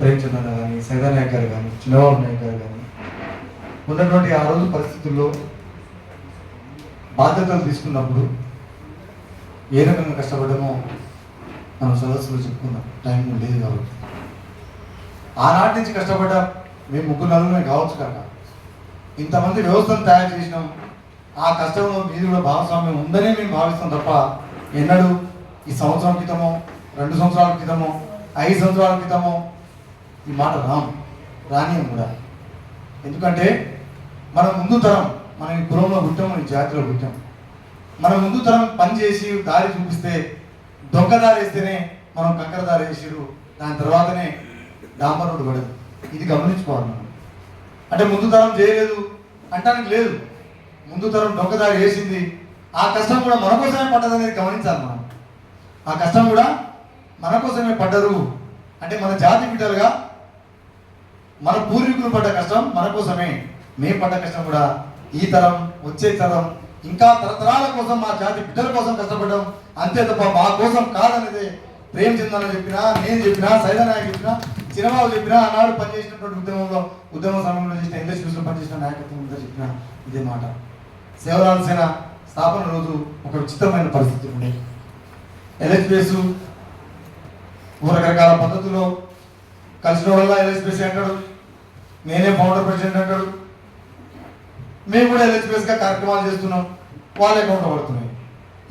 ప్రేమచంద్ర కానీ సైదా నాయక్ గారు కానీ చిన్నబాబు నాయక్ గారు కానీ ఉన్నటువంటి ఆ రోజు పరిస్థితుల్లో బాధ్యతలు తీసుకున్నప్పుడు ఏ రకంగా కష్టపడమో మనం సదస్సులో చెప్పుకున్నాం టైం లేదు కాబట్టి. ఆనాటి నుంచి కష్టపడ్డ మేము ముగ్గురు నలుగురే కావచ్చు కాక ఇంతమంది వ్యవస్థను తయారు చేసినాం. ఆ కష్టంలో మీది కూడా భాగస్వామ్యం ఉందనే మేము భావిస్తాం తప్ప ఎన్నడూ ఈ సంవత్సరం క్రితమో రెండు సంవత్సరాల క్రితమో ఐదు సంవత్సరాల క్రితమో ఈ మాట రాం రానియం కూడా. ఎందుకంటే మన ముందు తరం మన ఈ కులంలో పుట్టాం మన ఈ జాతిలో పుట్టాం. మన ముందు తరం పని చేసి దారి చూపిస్తే దొంగ వేస్తేనే మనం కంకర దారి వేసిరు దాని తర్వాతనే డాంబర్ రోడ్డు పడదు. ఇది గమనించుకోవాలి మనం. అంటే ముందు తరం చేయలేదు అంటానికి లేదు. ముందు తరం దొంగ దారి వేసింది. ఆ కష్టం కూడా మన కోసమే పడ్డదనేది గమనించాలి మనం. ఆ కష్టం కూడా మన కోసమే పడ్డరు. అంటే మన జాతి బిడ్డలుగా మన పూర్వీకులు పడ్డ కష్టం మన కోసమే. మేము పడ్డ కష్టం కూడా ఈ తరం వచ్చే తరం ఇంకా తరతరాల కోసం మా జాతి బిడ్డల కోసం కష్టపడడం. అంతే తప్ప మా కోసం కాదనేది ప్రేమ్ చందన చెప్పినా నేను చెప్పినా సైదనాయక్ చెప్పినా చిరబాబు చెప్పినా ఆనాడు పనిచేసినటువంటి ఉద్యమంలో ఉద్యమ సమయంలో చేసిన ఇండస్ట్రీస్లో పనిచేసిన నాయకత్వం ఉందో చెప్పిన ఇదే మాట. సేవరాల సేన స్థాపన రోజు ఒక విచిత్రమైన పరిస్థితి ఉండే. ఎల్హెచ్పిఎస్ రకరకాల పద్ధతుల్లో కలిసిన వల్ల ఎల్హెచ్పిఎస్ అంటాడు. నేనే ఫౌండర్ ప్రెసిడెంట్ అంటాడు. మేము కూడా ఎల్హెచ్పిఎస్ కార్యక్రమాలు చేస్తున్నాం. వాళ్ళే అకౌంట్ పడుతున్నాయి.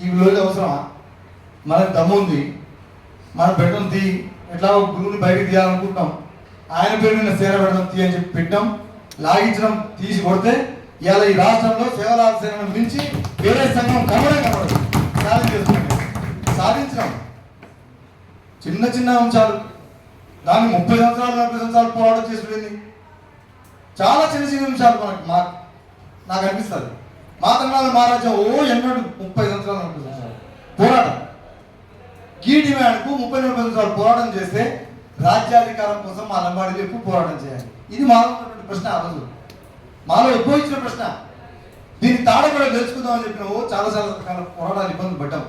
ఈ రోజు అవసరమా? మనకు దమ్ము ఉంది. మనం పెట్టడం తీ ఎట్లా గురువుని బయటకు తీయాలనుకుంటున్నాం. ఆయన పేరు నిన్న సేర పెడదాం తీ అని చెప్పి పెట్టాం లాగించడం తీసి కొడితే ఇవాళ ఈ రాష్ట్రంలో సేవల సేవను మించి వేరే సంఘం కనబడే కనబడదు. సాధించేస్తుంది సాధించడం చిన్న చిన్న అంశాలు. దాన్ని ముప్పై సంవత్సరాలు నలభై సంవత్సరాలు పోరాటం చేసుకునేది చాలా చిన్న చిన్న అంశాలు మనకు మా నాకు అనిపిస్తుంది. మా తమిళనాడు మహారాజ్యం ఓ ఎన్నడు ముప్పై సంవత్సరాలు నలభై సంవత్సరాలు పోరాటం. ఈ డిమాండ్కు ముప్పై నలభై సంవత్సరాలు పోరాటం చేస్తే రాజ్యాధికారం కోసం మా లంబాడీలు ఎక్కువ పోరాటం చేయాలి. ఇది మాలో ఉన్నటువంటి ప్రశ్న ఆ రోజు. మాలో ఉద్భవించిన ప్రశ్న. దీన్ని తాడబడ తెలుసుకుందామని చెప్పిన ఓ చాలా చాలా రకాల పోరాటాలు ఇబ్బంది పడ్డాం.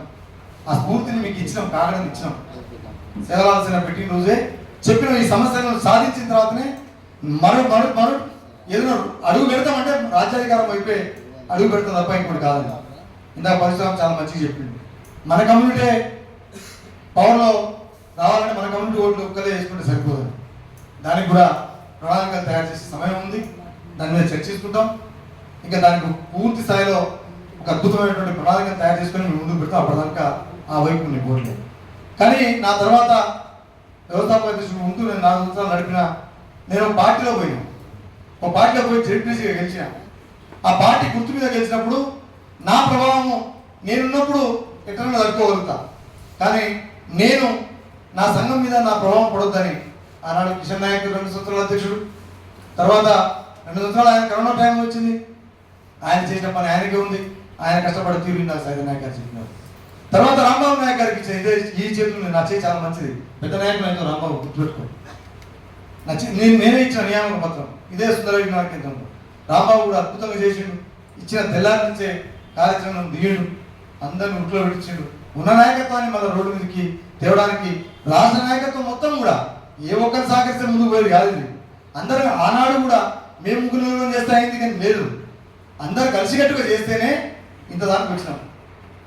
ఆ స్ఫూర్తిని మీకు ఇచ్చినాం కాగడం ఇచ్చినాం. సేవలాల్సిన పెట్టిన రోజే చెప్పిన ఈ సమస్యలను సాధించిన తర్వాతనే మరో మరో మరో ఏదైనా అడుగు పెడతామంటే రాజ్యాధికారం అయిపోయి అడుగు పెడతాం తప్ప ఇంకోటి కాదండి. ఇందాక పరిశ్రమ చాలా మంచిగా చెప్పింది. మన కమ్యూనిటీ పవర్లో రావాలంటే మన కమ్యూనిటీ ఓట్లు ఒక్కలే వేసుకుంటే సరిపోదు దానికి కూడా ప్రణాళికలు తయారు చేసే సమయం ఉంది. దాని మీద చర్చిస్తుంటాం. ఇంకా దానికి పూర్తి స్థాయిలో ఒక అద్భుతమైనటువంటి ప్రణాళికను తయారు చేసుకొని మేము ముందుకు పెడతాం. అప్పటిదాకా ఆ వైపు నేను పోవట్లేదు కానీ నా తర్వాత వ్యవస్థాపక అధ్యక్షుడు ముందు నేను నాలుగు సంవత్సరాలు నడిపిన నేను పార్టీలో పోయాను. ఒక పార్టీలో పోయి జడ్పీసీగా గెలిచిన. ఆ పార్టీ గుర్తు మీద గెలిచినప్పుడు నా ప్రభావము నేనున్నప్పుడు ఇతరులను తట్టుకోగలుగుతా. కానీ నేను నా సంఘం మీద నా ప్రభావం పడొద్దని ఆనాడు కిషన్ నాయక్ రెండు సంవత్సరాల అధ్యక్షుడు. తర్వాత రెండు సంవత్సరాలు ఆయన కరోనా టైం వచ్చింది. ఆయన చేసిన పని ఆయనకే ఉంది. ఆయన కష్టపడి తీరు నాకు గారు చెప్పినారు తర్వాత రాంబాబు నాయక్ గారికి ఇదే ఈ చేతులు నా చేయి చాలా మంచిది. పెద్ద నాయకులు అయితే రాంబాబు గుర్తుపెట్టుకో. నా నేను నేనే ఇచ్చిన నియామక పత్రం. ఇదే సుందరవి నాయకత్వంలో రాంబాబు కూడా అద్భుతంగా చేసిండు. ఇచ్చిన తెల్లారి నుంచే కార్యక్రమం దిగిండు. అందరిని ఇంట్లో విడిచిండు. ఉన్న నాయకత్వాన్ని మన రోడ్డు మీదకి తేవడానికి రాష్ట్ర నాయకత్వం మొత్తం కూడా ఏ ఒక్కరు సహకరిస్తే ముందుకు పోయేది కాదు ఇది. అందరూ ఆనాడు కూడా మేము ముగ్గురు చేస్తే అయింది కానీ లేదు. అందరు కలిసికట్టుగా చేస్తేనే ఇంత దానికి వచ్చినాం.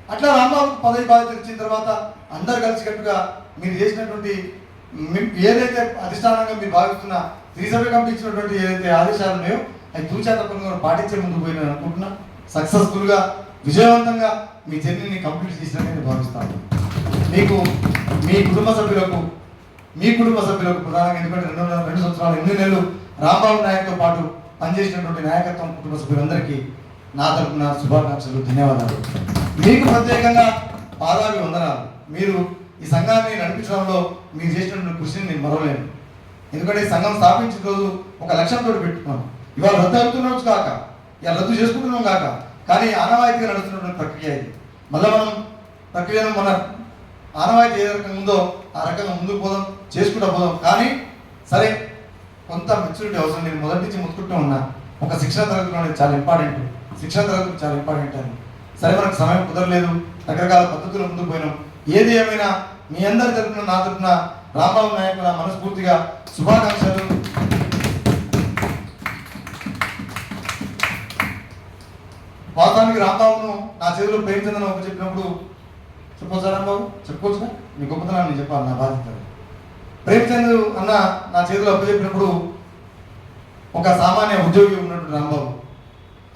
అట్లా రాంబాబు పదవి బాధ్యత ఇచ్చిన తర్వాత అందరు కలిసికట్టుగా మీరు చేసినటువంటి మీ- ఏదైతే అధిష్టానంగా మీరు భావిస్తున్న త్రిసభ్య కమిటీ ఇచ్చినటువంటి ఏదైతే ఆదేశాలు ఉన్నాయో అవి తూచా తప్పకుండా పాటించే ముందుకు పోయిన అనుకుంటున్నా. సక్సెస్ఫుల్గా విజయవంతంగా మీ జర్నీని కంప్లీట్ చేసినట్టు నేను భావిస్తాను. మీకు మీ కుటుంబ సభ్యులకు మీ కుటుంబ సభ్యులకు ప్రధానంగా ఎందుకంటే రెండు వందల రెండు సంవత్సరాలు ఎనిమిది నెలలు రాంబాబు నాయక్తో పాటు పనిచేసినటువంటి నాయకత్వం కుటుంబ సభ్యులందరికీ నా తరపున శుభాకాంక్షలు ధన్యవాదాలు. మీకు ప్రత్యేకంగా పాదాభి వందనాలు. మీరు ఈ సంఘాన్ని నడిపించడంలో మీరు చేసినటువంటి కృషిని నేను మరవలేను. ఎందుకంటే ఈ సంఘం స్థాపించిన రోజు ఒక లక్ష్యంతో పెట్టుకున్నాం. ఇవాళ రద్దు అవుతున్నాం కాక ఇవాళ రద్దు చేసుకుంటున్నాం కాక కానీ ఆనవాయితీగా నడుస్తున్నటువంటి ప్రక్రియ ఇది. మళ్ళీ మనం ప్రక్రియను మన ఆనవాయితీ ఏ రకంగా ఉందో ఆ రకంగా ముందుకు పోదాం చేసుకుంటూ పోదాం. కానీ సరే కొంత మెచ్యూరిటీ అవసరం. నేను మొదటి నుంచి ముత్తుకుంటూ ఉన్నా. ఒక శిక్షణ తరగతి చాలా ఇంపార్టెంట్. శిక్షణ తరగతి చాలా ఇంపార్టెంట్ అని. సరే మనకు సమయం కుదరలేదు. రకరకాల పద్ధతులు ముందుకు పోయినాం. ఏది ఏమైనా మీ అందరి తరఫున నా తరఫున రాంబాబు నాయకుల మనస్ఫూర్తిగా శుభాకాంక్షలు. వాతానికి రాంబాబును నా చేతిలో ప్రేమించిందని ఒక చెప్పినప్పుడు చెప్పొచ్చా రాంబాబు? చెప్పుకోవచ్చుగా? మీ గొప్పతనాన్ని నేను చెప్పాలి నా బాధ్యత. ప్రేమచంద్ అన్న నా చేతిలో అప్పచెప్పినప్పుడు ఒక సామాన్య ఉద్యోగి ఉన్నట్టు రాంబాబు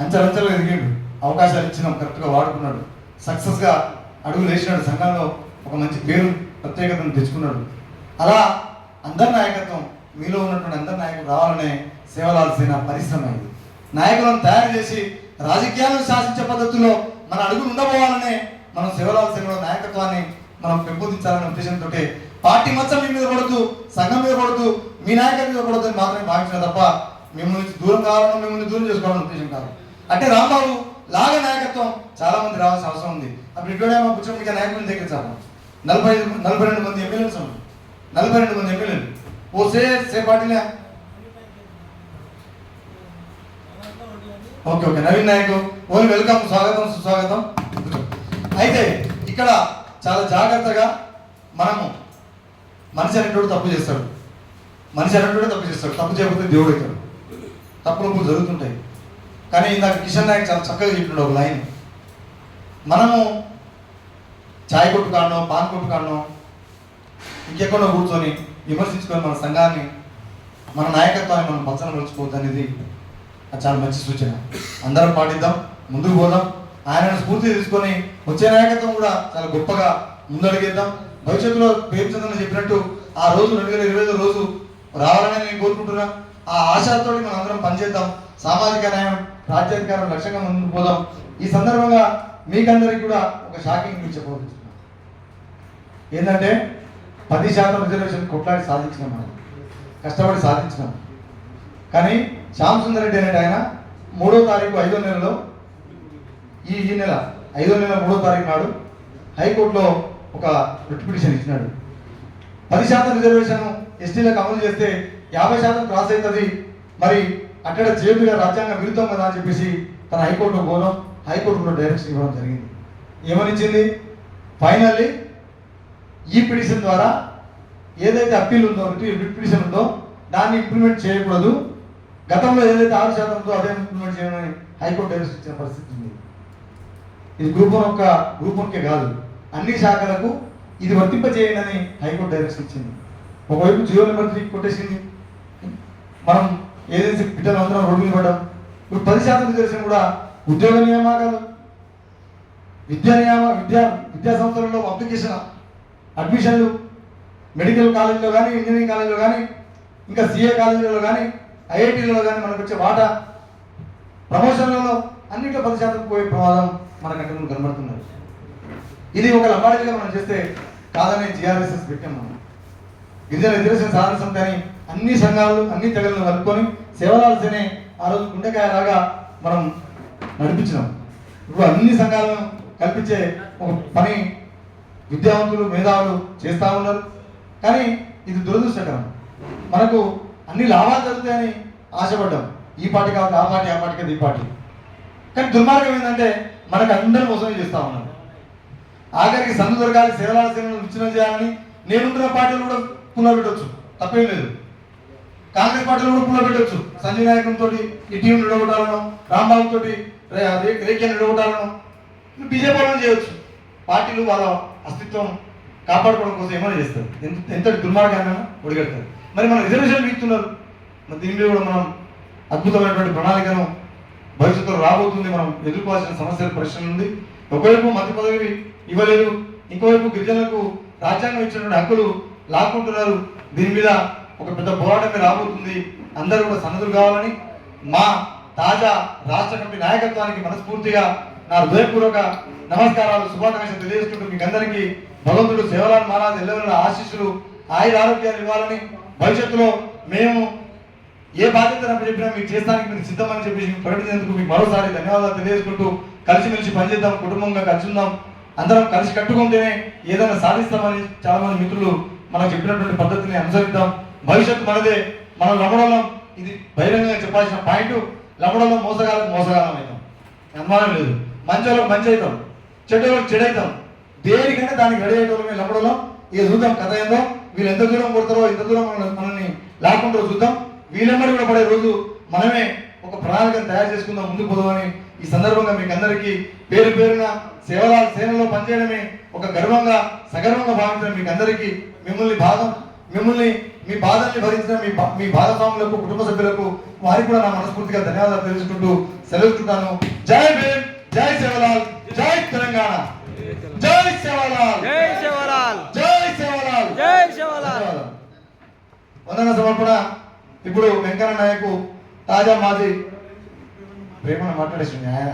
అంచెలంచెలు ఎదిగాడు. అవకాశాలు ఇచ్చినాం కరెక్ట్గా వాడుకున్నాడు. సక్సెస్గా అడుగులు వేసినాడు. సంఘంలో ఒక మంచి పేరు ప్రత్యేకతను తెచ్చుకున్నాడు. అలా అందరి నాయకత్వం మీలో ఉన్నటువంటి అందరి నాయకులు రావాలనే సేవలాల్సిన పరిశ్రమ ఇది. నాయకులను తయారు చేసి రాజకీయాలను శాసించే పద్ధతిలో మన అడుగులు ఉండబోవాలనే మనం సేవలాల్సిన నాయకత్వాన్ని మనం పెంపొందించాలనే ఉద్దేశంతో పార్టీ మొత్తం మీ మీద పడుతూ సంఘం మీద పడుతూ మీ నాయకుల మీద పడుతూ అని మాత్రమే భావించిన తప్ప మిమ్మల్ని దూరం కావాలనో మిమ్మల్ని దూరం చేసుకోవాలని ఉద్దేశం కాదు. అంటే రాంబాబు లాగా నాయకత్వం చాలా మంది రావాల్సిన అవసరం ఉంది. అప్పుడు ఇక్కడేమో పుచ్చమిక నాయకులను దగ్గర చాలా నలభై ఐదు నలభై రెండు మంది ఎమ్మెల్యేలు సార్ నలభై రెండు మంది ఎమ్మెల్యేలు. ఓ సే సే పార్టీలే okay okay. Naveen Nayak only welcome స్వాగతం సుస్వాగతం. అయితే ఇక్కడ చాలా జాగ్రత్తగా మనము మనిషి అనేటోడు తప్పు చేస్తాడు. మనిషి అనేటోడు తప్పు చేస్తాడు. తప్పు చేయకపోతే దేవుడు అవుతాడు. తప్పులు జరుగుతుంటాయి. కానీ ఇందాక కిషన్ నాయక్ చాలా చక్కగా చెప్పినాడు ఒక లైన్. మనము చాయ్ కొట్టు కాడనో పాన్ కొట్టు కాడనో ఇంకెక్కడో కూర్చొని విమర్శించుకొని మన సంఘాన్ని మన నాయకత్వాన్ని మనం పచ్చన మలుచుకోవద్దు అనేది అది చాలా మంచి సూచన. అందరం పాటిద్దాం ముందుకు పోదాం. ఆయన స్ఫూర్తి తీసుకొని వచ్చే నాయకత్వం కూడా చాలా గొప్పగా ముందడుగేద్దాం. భవిష్యత్తులో ప్రేమచంద్రన్ చెప్పినట్టు ఆ రోజు రెండు వేల ఇరవై రోజు రావాలని నేను కోరుకుంటున్నా. ఆ ఆశతో మనం అందరం పనిచేద్దాం. సామాజిక న్యాయం రాజ్యాధికారం లక్ష్యంగా ముందుకు పోదాం. ఈ సందర్భంగా మీకందరికి కూడా ఒక షాకింగ్ న్యూస్ చెప్పబోతున్నాను. ఏంటంటే పది శాతం రిజర్వేషన్ కొట్లాడి సాధించినాం మనం. కష్టపడి సాధించినాం. కానీ శ్యామ్ సుందర్ రెడ్డి అనే ఆయన మూడో తారీఖు ఐదో నెలలో ఈ ఈ నెల ఐదో నెల మూడో తారీఖు నాడు హైకోర్టులో ఒక రిట్ పిటిషన్ ఇచ్చినాడు. పది శాతం రిజర్వేషన్ ఎస్టీలకు అమలు చేస్తే యాభై శాతం క్రాస్ అవుతుంది. మరి అక్కడ జేబుగా రాజ్యాంగ విరుద్ధం కదా అని చెప్పేసి తన హైకోర్టులో పోవడం హైకోర్టులో డైరెక్షన్ ఇవ్వడం జరిగింది. ఏమనిచ్చింది? ఫైనల్లీ ఈ పిటిషన్ ద్వారా ఏదైతే అప్పీల్ ఉందో పిటిషన్ ఉందో దాన్ని ఇంప్లిమెంట్ చేయకూడదు. గతంలో ఏదైతే ఆరు శాతం ఉందో అదే ఇంప్లిమెంట్ చేయమని హైకోర్టు డైరెక్షన్ ఇచ్చిన పరిస్థితి ఉంది. ఇది గ్రూప్ వన్ ఒక గ్రూప్ వన్కే కాదు. అన్ని శాఖలకు ఇది వర్తింపజేయండి అని హైకోర్టు డైరెక్షన్ ఇచ్చింది. ఒకవైపు జియో నెంబర్ త్రీ కొట్టేసింది. మనం ఏజెన్సీ బిడ్డలు అందరం రోడ్డు మీద పడ్డాం. ఇప్పుడు పది శాతం రిజర్వేషన్ కూడా ఉద్యోగ నియామకాలు విద్యా నియామ విద్యా విద్యా సంస్థలలో అప్లికేషన్ అడ్మిషన్లు మెడికల్ కాలేజీలో కానీ ఇంజనీరింగ్ కాలేజీలో కానీ ఇంకా సిఏ కాలేజీలో కానీ ఐఐటీలలో కానీ మనకు వచ్చే వాటా ప్రమోషన్లలో అన్నింటిలో పది శాతం పోయే ప్రమాదం మనకంటే ముందు కనబడుతున్నారు ఇది ఒక లంబాడీగా మనం చేస్తే కాదని జిఆర్ఎస్ఎస్ పెట్టాం మనం. గిరిజన రిజర్వేషన్ సాధన సమితి అని అన్ని సంఘాలు అన్ని తెగలను కలుపుకొని సేవలాల్సినే ఆ రోజు గుండెకాయలాగా మనం నడిపించినాం. ఇప్పుడు అన్ని సంఘాలను కల్పించే ఒక పని విద్యావంతులు మేధావులు చేస్తూ ఉన్నారు. కానీ ఇది దురదృష్టకరం. మనకు అన్ని లాభాలు జరుగుతాయని ఆశపడ్డాం. ఈ పార్టీ కావాలి ఆ పార్టీ ఆ పార్టీ కాదు ఈ పార్టీ. కానీ దుర్మార్గం ఏంటంటే మనకు అందరూ మోసం చేస్తూ ఉన్నారు. ఆఖరికి సందు దొరకాలి సేవలాల సేవలను విచ్ఛిన్నం చేయాలని నేనుంటున్న పార్టీలు కూడా పునర్పెట్టవచ్చు తప్పేం లేదు. కాంగ్రెస్ పార్టీలో కూడా పునర్పెట్టవచ్చు సంజయ్ తోటి ఈ టీం నిడగొట్టాలను రాంబాబు తోటి రేఖ్య నిడగొట్టాలను బీజేపీ వాళ్ళని చేయొచ్చు. పార్టీలు వాళ్ళ అస్తిత్వం కాపాడుకోవడం కోసం ఏమైనా చేస్తారు. ఎంత ఎంత దుర్మార్గాన్ని ఒడిగడతారు. మరి మన రిజర్వేషన్ ఇస్తున్నారు మరి దీని మీద కూడా మనం అద్భుతమైనటువంటి ప్రణాళికను భవిష్యత్తులో రాబోతుంది మనం ఎదుర్కోవాల్సిన సమస్యల పరిశ్రమ ఉంది ఒకవైపు మంత్రి పదవి ఇవ్వలేదు. ఇంకోవైపు గిరిజనులకు రాజ్యాంగం ఇచ్చినటువంటి హక్కులు లాక్కుంటున్నారు. దీని మీద ఒక పెద్ద పోరాటమే రాబోతుంది. అందరూ కూడా సన్నదులు కావాలని మా తాజా రాష్ట్ర కమిటీ నాయకత్వానికి మనస్ఫూర్తిగా నా హృదయపూర్వక నమస్కారాలు శుభాకాంక్షలు తెలియజేసుకుంటూ మీకు అందరికీ భగవంతుడు సేవలాల్ మహారాజ్ ఎల్లవెల్ల ఆశీస్సులు ఆయుర ఆరోగ్యాలు ఇవ్వాలని భవిష్యత్తులో మేము ఏ బాధ్యత చెప్పినా మీకు చేస్తానికి మీరు సిద్ధమని చెప్పేసి మీకు ప్రకటించేందుకు మీకు మరోసారి ధన్యవాదాలు తెలియజేసుకుంటూ కలిసిమెలిసి పనిచేద్దాం కుటుంబంగా కలిసి ఉందాం. అందరం కలిసి కట్టుకుంటేనే ఏదైనా సాధిస్తామని చాలా మంది మిత్రులు మనం చెప్పినటువంటి పద్ధతిని అనుసరిద్దాం. భవిష్యత్తు మనదే. మనం లమడలం ఇది బహిరంగంగా చెప్పాల్సిన పాయింట్. లమడలం మోసగాలకు మోసగాలం అవుతాం అనుమానం లేదు. మంచి మంచి అవుతాం. చెడు చెడైతాం అవుతాం. దేనికంటే దానికి రెడీ అయ్యేటోళ్ళమే లమడలం ఇక చూద్దాం కథ ఏందో. వీళ్ళు ఎంత దూరం కొడతారో ఎంత దూరం మనల్ని- మనల్ని లాక్కుంటారో చూద్దాం. వీళ్ళందరూ కూడా పడే రోజు మనమే ఒక ప్రణాళికను తయారు చేసుకుందాం ముందుకు పోదామని ఈ సందర్భంగా మీకు అందరికీ పేరు పేరున సేవల సేనలో పనిచేయడమే ఒక గర్వంగా సగర్వంగా భావించడం మీకు అందరికీ మిమ్మల్ని భాగం మిమ్మల్ని మీ బాధల్ని భరించిన మీ మీ భాగస్వాములకు కుటుంబ సభ్యులకు వారికి కూడా నా మనస్ఫూర్తిగా ధన్యవాదాలు తెలుసుకుంటూ సెలవుకుంటాను. జై భీమ్ జై సేవలాల్ జై తెలంగాణ. జై సేవలాల్ జై శివలాల్. జై సేవలాల్ జై ధన్యవాదాలు. వందన సమర్పణ. ఇప్పుడు వెంకన్న నాయకు తాజా మాజీ ప్రేమను మాట్లాడేసింది ఆయన.